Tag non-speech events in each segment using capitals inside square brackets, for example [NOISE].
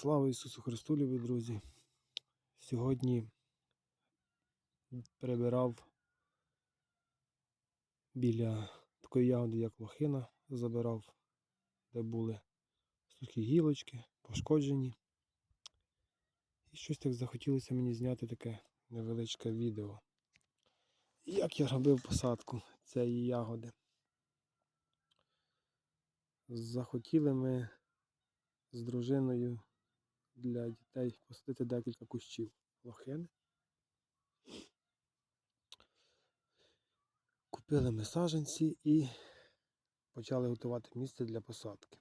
Слава Ісусу Христу, любі друзі! Сьогодні перебирав біля такої ягоди, як лохина, забирав, де були сухі гілочки, пошкоджені. І щось так захотілося мені зняти таке невеличке відео. Як я робив посадку цієї ягоди. Захотіли ми з дружиною для дітей посадити декілька кущів лохини. Купили ми саджанці і почали готувати місце для посадки.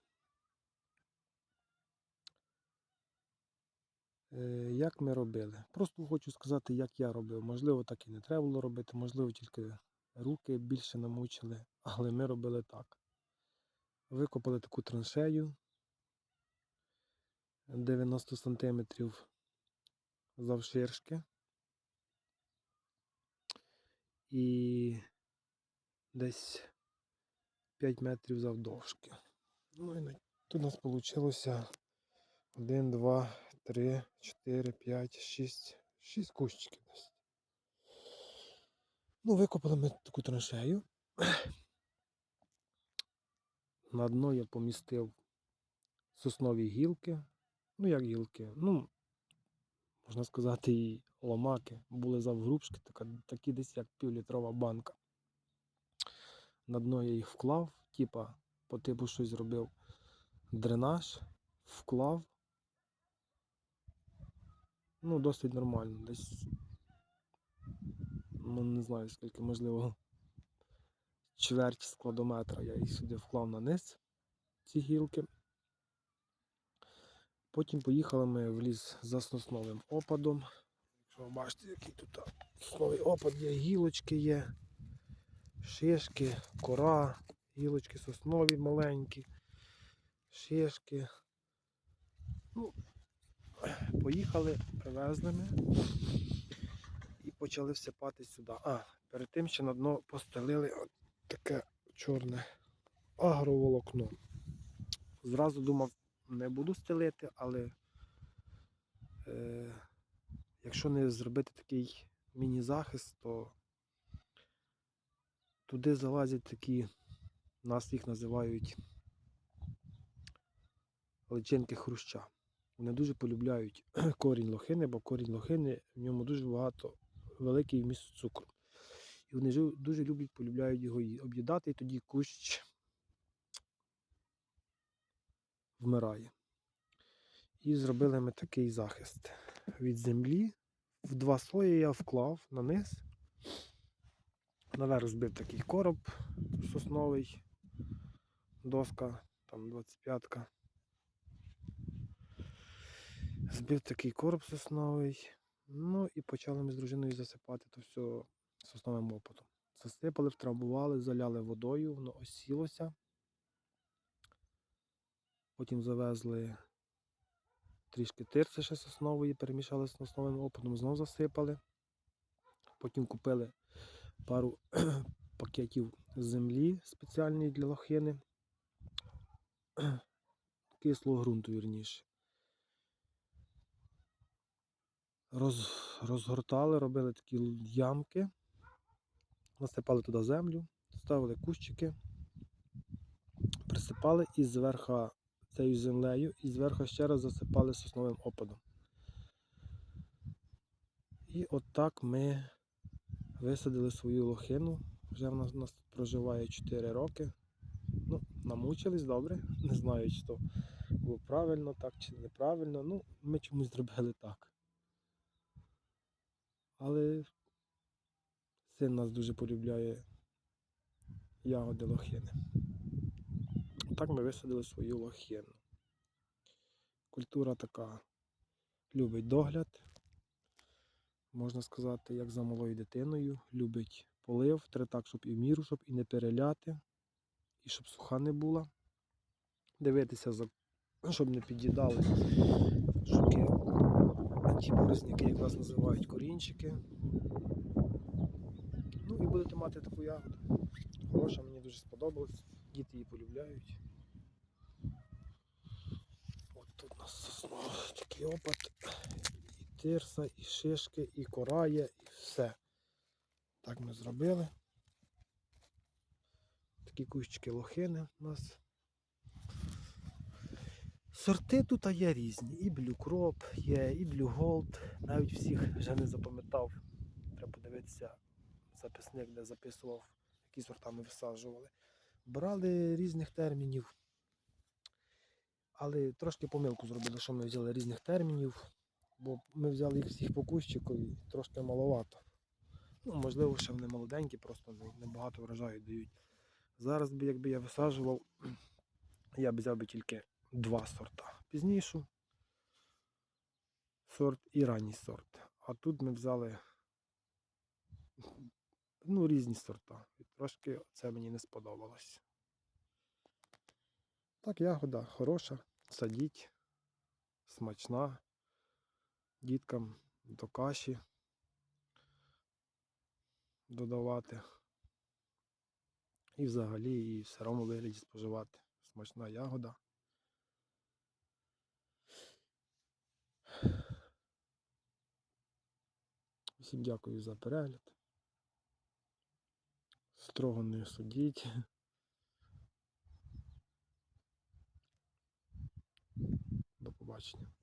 Е, Як ми робили? Просто хочу сказати, як я робив. Можливо, так і не треба було робити, можливо, тільки руки більше намучили, але ми робили так. Викопали таку траншею 90 см завширшки і десь 5 метрів завдовжки. Ну і тут у нас вийшло 1, 2, 3, 4, 5, 6, 6 кущиків десь. Ну, викопали ми таку траншею. [CLEARS THROAT] На дно я помістив соснові гілки. Ну, як гілки, ну, можна сказати, і ломаки. Були завгрубшки, такі десь як півлітрова банка. На дно я їх вклав, типа по типу щось зробив дренаж, вклав. Ну, досить нормально. Десь, ну не знаю скільки, можливо, чверть складометра я їх сюди вклав на низ, ці гілки. Потім поїхали ми в ліс за сосновим опадом. Якщо ви бачите, який тут сосновий опад є, гілочки є, шишки, кора, гілочки соснові маленькі, шишки. Ну, поїхали, привезли ми і почали всипати сюди. А, перед тим ще на дно постелили от таке чорне агроволокно. Зразу думав, не буду стелити, але е, якщо не зробити такий міні-захист, то туди залазять такі, нас їх називають личинки хруща. Вони дуже полюбляють [CLEARS THROAT] корінь лохини, бо корінь лохини в ньому дуже багато великий вміст цукру. І вони дуже люблять, полюбляють його об'їдати, і тоді кущ вмирає. І зробили ми такий захист від землі. В два слої я вклав на низ. Наверх збив такий короб сосновий, доска, там 25-ка. Збив такий короб сосновий. Ну і почали ми з дружиною засипати то все сосновим опадом. Засипали, втрамбували, заляли водою, воно осілося. Потім завезли трішки тирси ще соснової, перемішали з сосновим опадом, знов засипали. Потім купили пару [CLEARS THROAT] пакетів землі спеціальної для лохини. [CLEARS THROAT] Кислого ґрунту, вірніше. Роз, розгортали, робили такі ямки, насипали туди землю, ставили кущики, присипали і зверху цією землею, і зверху ще раз засипали сосновим опадом. І отак ми висадили свою лохину. Вже вона в нас тут проживає 4 роки. Ну, намучились добре. [LAUGHS] Не знаю, чи то було правильно так, чи неправильно. Ну, ми чомусь зробили так. Але син нас дуже полюбляє ягоди лохини. Так ми висадили свою лохину. Культура така любить догляд, можна сказати, як за малою дитиною. Любить полив, треба так, щоб і в міру, щоб і не переляти, і щоб суха не була. Дивитися, за- щоб не під'їдали ті борозняки, як вас називають, корінчики. Ну і будете мати таку ягоду. Хороша, мені дуже сподобалась. Діти її полюбляють. Тут у нас сосна, такий опад. І тирса, і шишки, і кора і все. Так ми зробили. Такі кущики лохини у нас. Сорти тут є різні. І блюкроп є, і блюголд. Навіть всіх вже не запам'ятав. Треба подивитися записник, де записував, які сорта ми висаджували. Брали різних термінів. Але трошки помилку зробили, що ми взяли різних термінів, бо ми взяли їх всіх по кущику і трошки маловато. Ну, можливо, ще вони молоденькі, просто небагато врожаю дають. Зараз би, якби я висаджував, [CLEARS THROAT] я б взяв би тільки два сорта. Пізнішу сорт і ранній сорт. А тут ми взяли ну, різні сорта. І трошки це мені не сподобалось. Так, ягода хороша, садіть, смачна. Діткам до каші додавати. І взагалі і в сирому вигляді споживати. Смачна ягода. Всім дякую за перегляд. Строго не судіть. До побачення.